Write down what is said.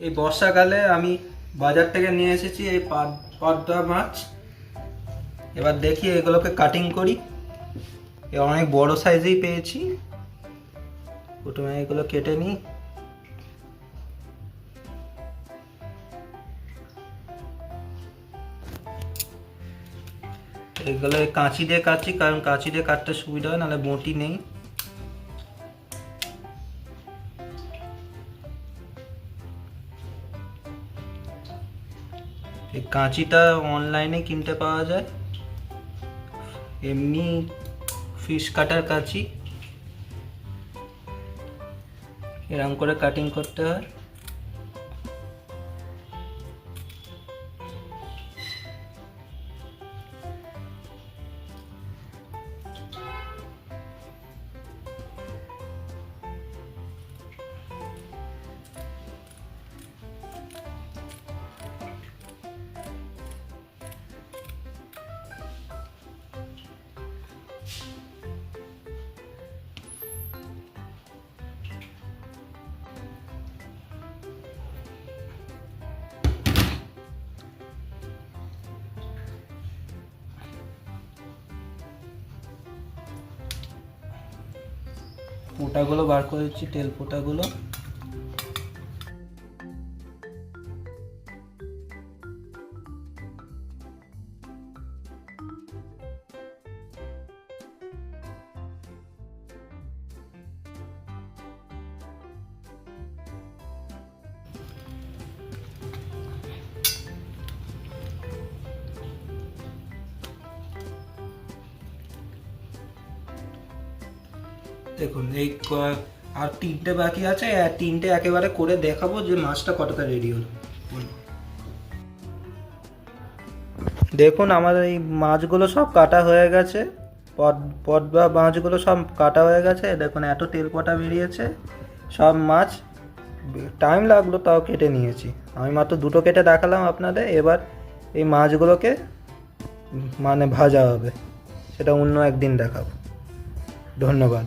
এই বর্ষাকালে আমি বাজার থেকে নিয়ে এসেছি এই পাদ- পদ্মা মাছ। এবার দেখি এগুলোকে কাটিং করি। অনেক বড় সাইজেই পেয়েছি। প্রথমে এগুলো কেটে নিই। এগুলো কাঁচি দিয়ে কাটছি, কারণ কাঁচি দিয়ে কাটতে সুবিধা হয়, নাহলে বটি নেই। এই কাঁচিটা অনলাইনে কিনতে পাওয়া যায়। এমনি ফিশ কাটার কাঁচি। এরম করে কাটিং করতে হয়। পোটাগুলো বার করে দিচ্ছি তেল পোটাগুলো দেখুন, এই আর তিনটে বাকি আছে তিনটে একেবারে করে দেখাবো যে মাছটা কতটা রেডি হলো। দেখুন, আমাদের এই মাছগুলো সব কাটা হয়ে গেছে। পদ, পদ্মা মাছগুলো সব কাটা হয়ে গেছে। দেখুন, এত তেল কটা বেরিয়েছে। সব মাছ টাইম লাগল, তাও কেটে নিয়েছি। আমি মাত্র দুটো কেটে দেখালাম আপনাদের। এবার এই মাছগুলোকে মানে ভাজা হবে। সেটা অন্য একদিন দেখাবো। ধন্যবাদ।